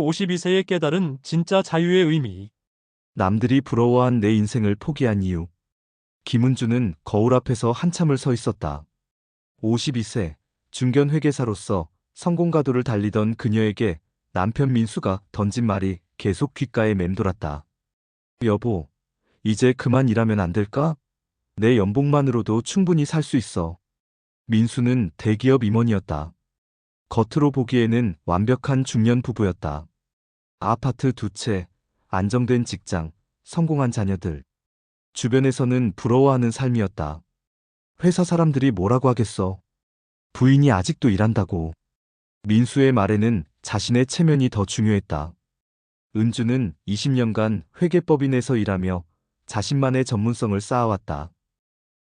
52세에 깨달은 진짜 자유의 의미. 남들이 부러워한 내 인생을 포기한 이유. 김은주는 거울 앞에서 한참을 서 있었다. 52세, 중견 회계사로서 성공가도를 달리던 그녀에게 남편 민수가 던진 말이 계속 귓가에 맴돌았다. 여보, 이제 그만 일하면 안 될까? 내 연봉만으로도 충분히 살 수 있어. 민수는 대기업 임원이었다. 겉으로 보기에는 완벽한 중년 부부였다. 아파트 두 채, 안정된 직장, 성공한 자녀들. 주변에서는 부러워하는 삶이었다. 회사 사람들이 뭐라고 하겠어. 부인이 아직도 일한다고. 민수의 말에는 자신의 체면이 더 중요했다. 은주는 20년간 회계법인에서 일하며 자신만의 전문성을 쌓아왔다.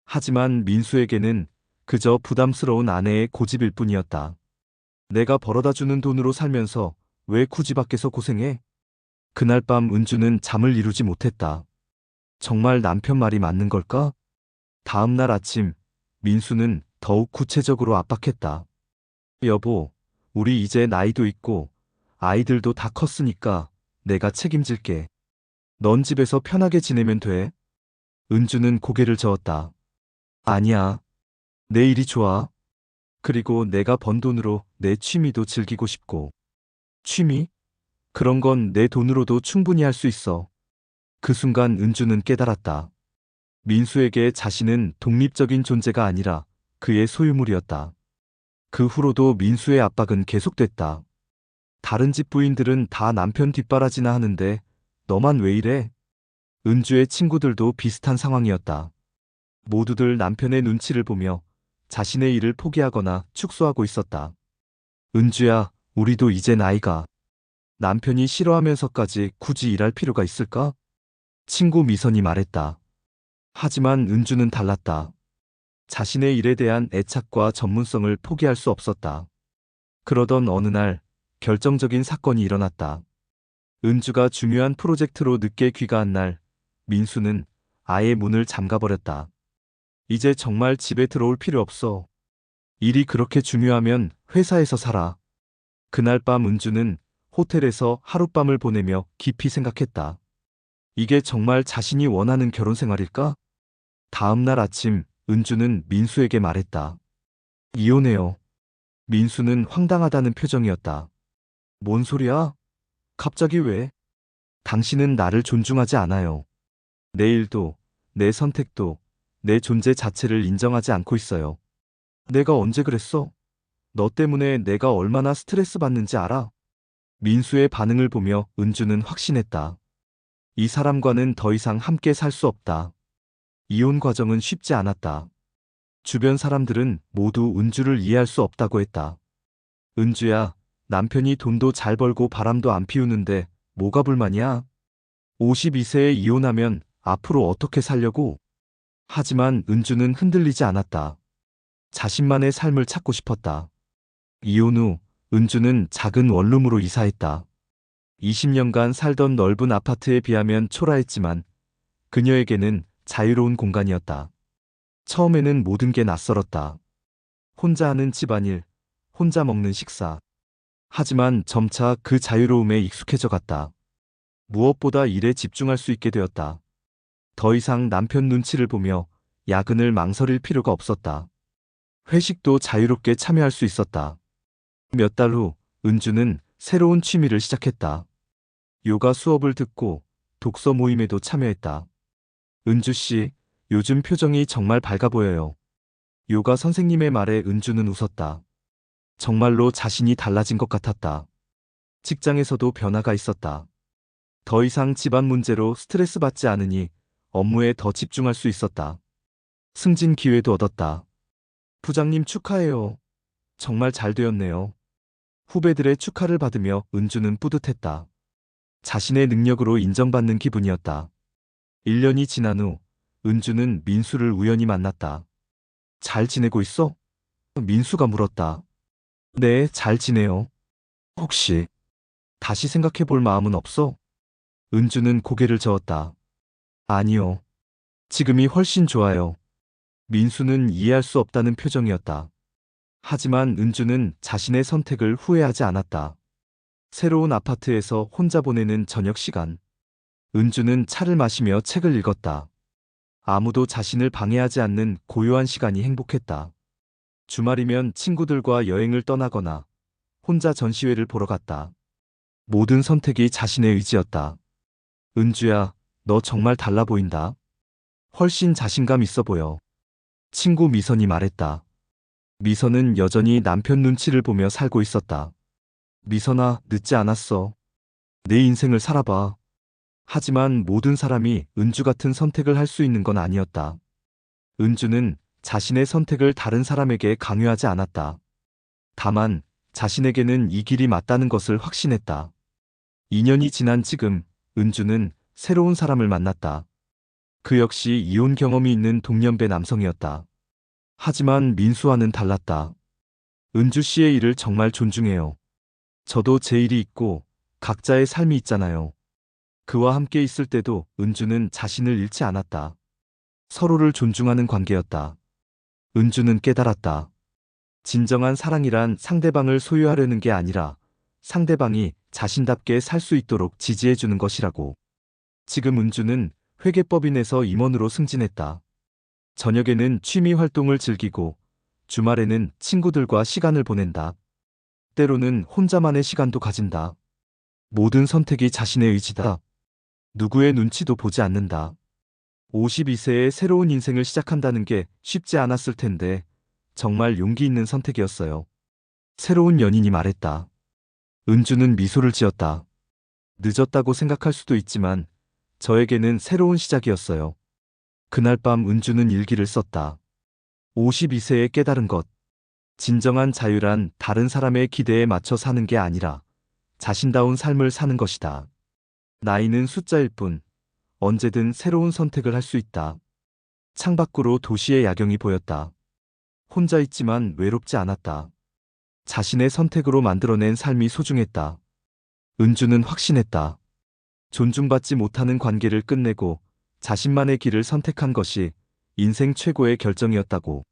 하지만 민수에게는 그저 부담스러운 아내의 고집일 뿐이었다. 내가 벌어다 주는 돈으로 살면서 왜 굳이 밖에서 고생해? 그날 밤 은주는 잠을 이루지 못했다. 정말 남편 말이 맞는 걸까? 다음 날 아침, 민수는 더욱 구체적으로 압박했다. 여보, 우리 이제 나이도 있고, 아이들도 다 컸으니까 내가 책임질게. 넌 집에서 편하게 지내면 돼. 은주는 고개를 저었다. 아니야. 내 일이 좋아. 그리고 내가 번 돈으로 내 취미도 즐기고 싶고. 취미? 그런 건 내 돈으로도 충분히 할 수 있어. 그 순간 은주는 깨달았다. 민수에게 자신은 독립적인 존재가 아니라 그의 소유물이었다. 그 후로도 민수의 압박은 계속됐다. 다른 집 부인들은 다 남편 뒷바라지나 하는데 너만 왜 이래? 은주의 친구들도 비슷한 상황이었다. 모두들 남편의 눈치를 보며 자신의 일을 포기하거나 축소하고 있었다. 은주야, 우리도 이제 나이가. 남편이 싫어하면서까지 굳이 일할 필요가 있을까? 친구 미선이 말했다. 하지만 은주는 달랐다. 자신의 일에 대한 애착과 전문성을 포기할 수 없었다. 그러던 어느 날 결정적인 사건이 일어났다. 은주가 중요한 프로젝트로 늦게 귀가한 날, 민수는 아예 문을 잠가버렸다. 이제 정말 집에 들어올 필요 없어. 일이 그렇게 중요하면 회사에서 살아. 그날 밤 은주는 호텔에서 하룻밤을 보내며 깊이 생각했다. 이게 정말 자신이 원하는 결혼 생활일까? 다음 날 아침 은주는 민수에게 말했다. 이혼해요. 민수는 황당하다는 표정이었다. 뭔 소리야? 갑자기 왜? 당신은 나를 존중하지 않아요. 내 일도, 내 선택도, 내 존재 자체를 인정하지 않고 있어요. 내가 언제 그랬어? 너 때문에 내가 얼마나 스트레스 받는지 알아? 민수의 반응을 보며 은주는 확신했다. 이 사람과는 더 이상 함께 살 수 없다. 이혼 과정은 쉽지 않았다. 주변 사람들은 모두 은주를 이해할 수 없다고 했다. 은주야, 남편이 돈도 잘 벌고 바람도 안 피우는데 뭐가 불만이야? 52세에 이혼하면 앞으로 어떻게 살려고? 하지만 은주는 흔들리지 않았다. 자신만의 삶을 찾고 싶었다. 이혼 후 은주는 작은 원룸으로 이사했다. 20년간 살던 넓은 아파트에 비하면 초라했지만 그녀에게는 자유로운 공간이었다. 처음에는 모든 게 낯설었다. 혼자 하는 집안일, 혼자 먹는 식사. 하지만 점차 그 자유로움에 익숙해져 갔다. 무엇보다 일에 집중할 수 있게 되었다. 더 이상 남편 눈치를 보며 야근을 망설일 필요가 없었다. 회식도 자유롭게 참여할 수 있었다. 몇 달 후 은주는 새로운 취미를 시작했다. 요가 수업을 듣고 독서 모임에도 참여했다. 은주 씨, 요즘 표정이 정말 밝아 보여요. 요가 선생님의 말에 은주는 웃었다. 정말로 자신이 달라진 것 같았다. 직장에서도 변화가 있었다. 더 이상 집안 문제로 스트레스 받지 않으니 업무에 더 집중할 수 있었다. 승진 기회도 얻었다. 부장님 축하해요. 정말 잘 되었네요. 후배들의 축하를 받으며 은주는 뿌듯했다. 자신의 능력으로 인정받는 기분이었다. 1년이 지난 후 은주는 민수를 우연히 만났다. 잘 지내고 있어? 민수가 물었다. 네, 잘 지내요. 혹시 다시 생각해 볼 마음은 없어? 은주는 고개를 저었다. 아니요. 지금이 훨씬 좋아요. 민수는 이해할 수 없다는 표정이었다. 하지만 은주는 자신의 선택을 후회하지 않았다. 새로운 아파트에서 혼자 보내는 저녁 시간. 은주는 차를 마시며 책을 읽었다. 아무도 자신을 방해하지 않는 고요한 시간이 행복했다. 주말이면 친구들과 여행을 떠나거나 혼자 전시회를 보러 갔다. 모든 선택이 자신의 의지였다. 은주야, 너 정말 달라 보인다. 훨씬 자신감 있어 보여. 친구 미선이 말했다. 미선은 여전히 남편 눈치를 보며 살고 있었다. 미선아, 늦지 않았어. 내 인생을 살아봐. 하지만 모든 사람이 은주 같은 선택을 할 수 있는 건 아니었다. 은주는 자신의 선택을 다른 사람에게 강요하지 않았다. 다만 자신에게는 이 길이 맞다는 것을 확신했다. 2년이 지난 지금 은주는 새로운 사람을 만났다. 그 역시 이혼 경험이 있는 동년배 남성이었다. 하지만 민수와는 달랐다. 은주 씨의 일을 정말 존중해요. 저도 제 일이 있고 각자의 삶이 있잖아요. 그와 함께 있을 때도 은주는 자신을 잃지 않았다. 서로를 존중하는 관계였다. 은주는 깨달았다. 진정한 사랑이란 상대방을 소유하려는 게 아니라 상대방이 자신답게 살 수 있도록 지지해주는 것이라고. 지금 은주는 회계법인에서 임원으로 승진했다. 저녁에는 취미 활동을 즐기고 주말에는 친구들과 시간을 보낸다. 때로는 혼자만의 시간도 가진다. 모든 선택이 자신의 의지다. 누구의 눈치도 보지 않는다. 52세에 새로운 인생을 시작한다는 게 쉽지 않았을 텐데 정말 용기 있는 선택이었어요. 새로운 연인이 말했다. 은주는 미소를 지었다. 늦었다고 생각할 수도 있지만 저에게는 새로운 시작이었어요. 그날 밤 은주는 일기를 썼다. 52세에 깨달은 것. 진정한 자유란 다른 사람의 기대에 맞춰 사는 게 아니라 자신다운 삶을 사는 것이다. 나이는 숫자일 뿐 언제든 새로운 선택을 할 수 있다. 창밖으로 도시의 야경이 보였다. 혼자 있지만 외롭지 않았다. 자신의 선택으로 만들어낸 삶이 소중했다. 은주는 확신했다. 존중받지 못하는 관계를 끝내고 자신만의 길을 선택한 것이 인생 최고의 결정이었다고.